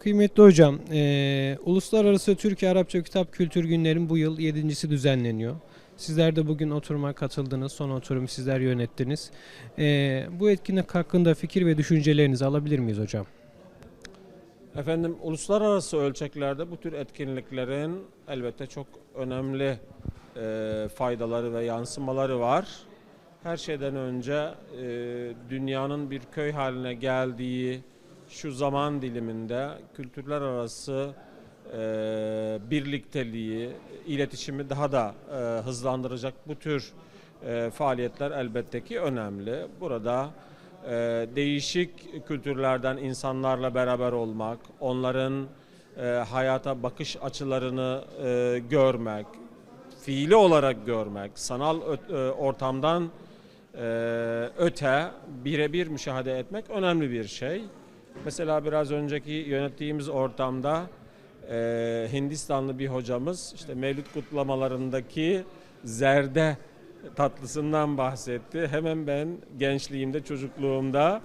Kıymetli hocam, eee, Uluslararası Türkiye Arapça Kitap Kültür Günlerin bu yıl yedincisi düzenleniyor. Sizler de bugün oturuma katıldınız, son oturumu sizler yönettiniz. Eee, bu etkinlik hakkında fikir ve düşüncelerinizi alabilir miyiz hocam? Efendim uluslararası ölçeklerde bu tür etkinliklerin elbette çok önemli e, faydaları ve yansımaları var. Her şeyden önce e, dünyanın bir köy haline geldiği şu zaman diliminde kültürler arası e, birlikteliği, iletişimi daha da e, hızlandıracak bu tür e, faaliyetler elbette ki önemli. Burada e, değişik kültürlerden insanlarla beraber olmak, onların e, hayata bakış açılarını e, görmek, fiili olarak görmek, sanal e, ortamdan e, öte birebir müşahede etmek önemli bir şey. Mesela biraz önceki yönettiğimiz ortamda e, Hindistanlı bir hocamız işte Mevlüt kutlamalarındaki zerde tatlısından bahsetti. Hemen ben gençliğimde, çocukluğumda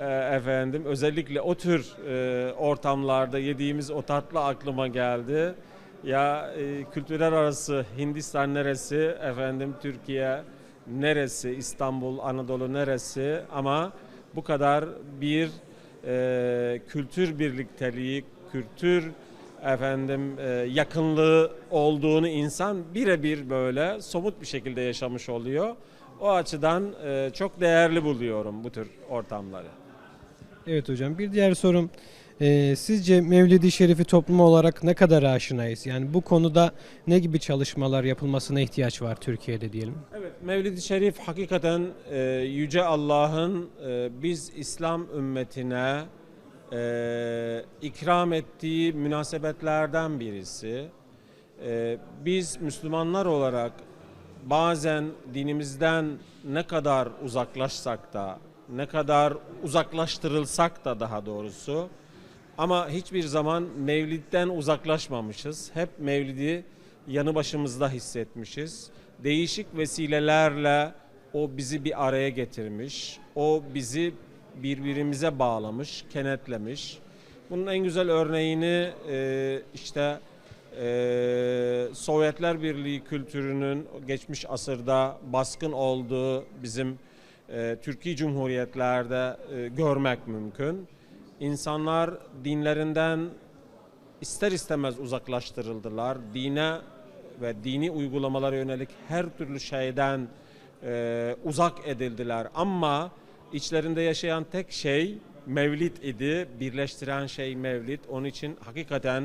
e, efendim özellikle o tür e, ortamlarda yediğimiz o tatlı aklıma geldi. Ya e, kültürler arası Hindistan neresi, efendim Türkiye neresi, İstanbul, Anadolu neresi ama bu kadar bir e, kültür birlikteliği, kültür efendim e, yakınlığı olduğunu insan birebir böyle somut bir şekilde yaşamış oluyor. O açıdan e, çok değerli buluyorum bu tür ortamları. Evet hocam, bir diğer sorum. Eee, sizce Mevlid-i Şerif'i toplum olarak ne kadar aşinayız? Yani bu konuda ne gibi çalışmalar yapılmasına ihtiyaç var Türkiye'de diyelim? Evet, Mevlid-i Şerif hakikaten e, Yüce Allah'ın e, biz İslam ümmetine e, ikram ettiği münasebetlerden birisi. E, biz Müslümanlar olarak bazen dinimizden ne kadar uzaklaşsak da, ne kadar uzaklaştırılsak da daha doğrusu ama hiçbir zaman Mevlid'den uzaklaşmamışız. Hep Mevlid'i yanı başımızda hissetmişiz. Değişik vesilelerle o bizi bir araya getirmiş. O bizi birbirimize bağlamış, kenetlemiş. Bunun en güzel örneğini e, işte e, Sovyetler Birliği kültürünün geçmiş asırda baskın olduğu bizim e, Türkiye Cumhuriyetlerde görmek mümkün. İnsanlar dinlerinden ister istemez uzaklaştırıldılar. Dine ve dini uygulamalara yönelik her türlü şeyden e, uzak edildiler. Ama içlerinde yaşayan tek şey Mevlid idi. Birleştiren şey Mevlid. Onun için hakikaten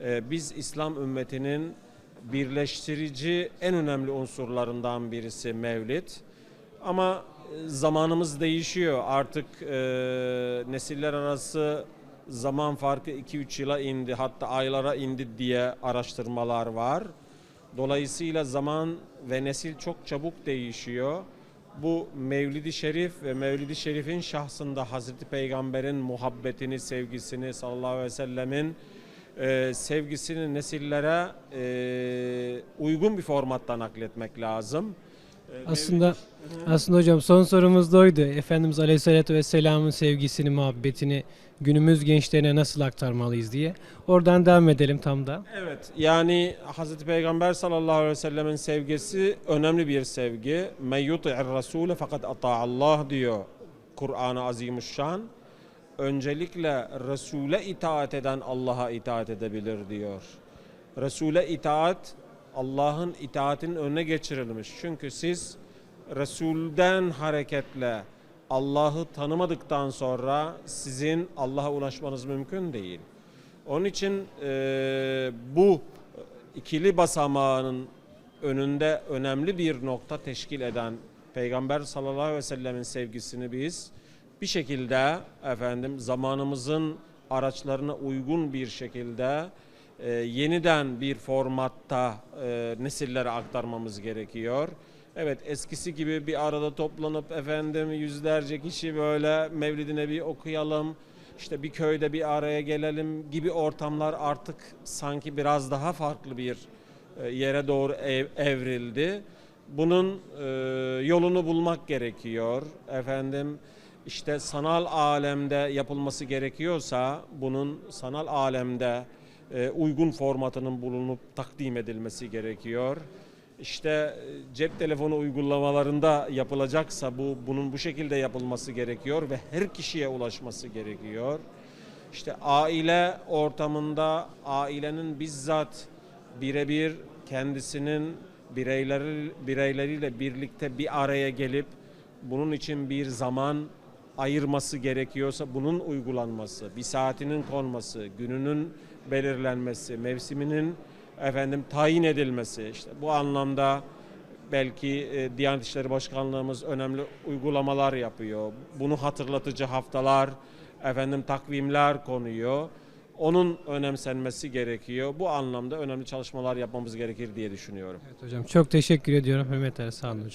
e, biz İslam ümmetinin birleştirici en önemli unsurlarından birisi Mevlid. Ama zamanımız değişiyor. Artık e, nesiller arası zaman farkı 2-3 yıla indi hatta aylara indi diye araştırmalar var. Dolayısıyla zaman ve nesil çok çabuk değişiyor. Bu Mevlid-i Şerif ve Mevlid-i Şerif'in şahsında Hazreti Peygamber'in muhabbetini, sevgisini sallallahu aleyhi ve sellemin e, sevgisini nesillere e, uygun bir formatta nakletmek lazım. Aslında aslında hocam son sorumuz da oydu. Efendimiz Aleyhisselatü Vesselam'ın sevgisini, muhabbetini günümüz gençlerine nasıl aktarmalıyız diye. Oradan devam edelim tam da. Evet yani Hazreti Peygamber sallallahu aleyhi ve sellemin sevgisi önemli bir sevgi. Men yuti'ir rasule fakat Allah diyor Kur'an-ı Azimuşşan. Öncelikle Resul'e itaat eden Allah'a itaat edebilir diyor. Resul'e itaat Allah'ın itaatinin önüne geçirilmiş. Çünkü siz Resul'den hareketle Allah'ı tanımadıktan sonra sizin Allah'a ulaşmanız mümkün değil. Onun için e, bu ikili basamağının önünde önemli bir nokta teşkil eden Peygamber sallallahu aleyhi ve sellemin sevgisini biz bir şekilde efendim zamanımızın araçlarına uygun bir şekilde e, yeniden bir formatta e, nesillere aktarmamız gerekiyor. Evet eskisi gibi bir arada toplanıp efendim yüzlerce kişi böyle Mevlid-i Nebi okuyalım, işte bir köyde bir araya gelelim gibi ortamlar artık sanki biraz daha farklı bir e, yere doğru ev- evrildi. Bunun e, yolunu bulmak gerekiyor. Efendim işte sanal alemde yapılması gerekiyorsa bunun sanal alemde uygun formatının bulunup takdim edilmesi gerekiyor. İşte e, cep telefonu uygulamalarında yapılacaksa bu bunun bu şekilde yapılması gerekiyor ve her kişiye ulaşması gerekiyor. İşte aile ortamında ailenin bizzat birebir kendisinin bireyleri bireyleriyle birlikte bir araya gelip bunun için bir zaman ayırması gerekiyorsa bunun uygulanması, bir saatinin konması, gününün belirlenmesi, mevsiminin efendim tayin edilmesi işte bu anlamda belki e, Diyanet İşleri Başkanlığımız önemli uygulamalar yapıyor. Bunu hatırlatıcı haftalar, efendim takvimler konuyor. Onun önemsenmesi gerekiyor. Bu anlamda önemli çalışmalar yapmamız gerekir diye düşünüyorum. Evet hocam çok teşekkür ediyorum. Hürmetler sağ olun hocam.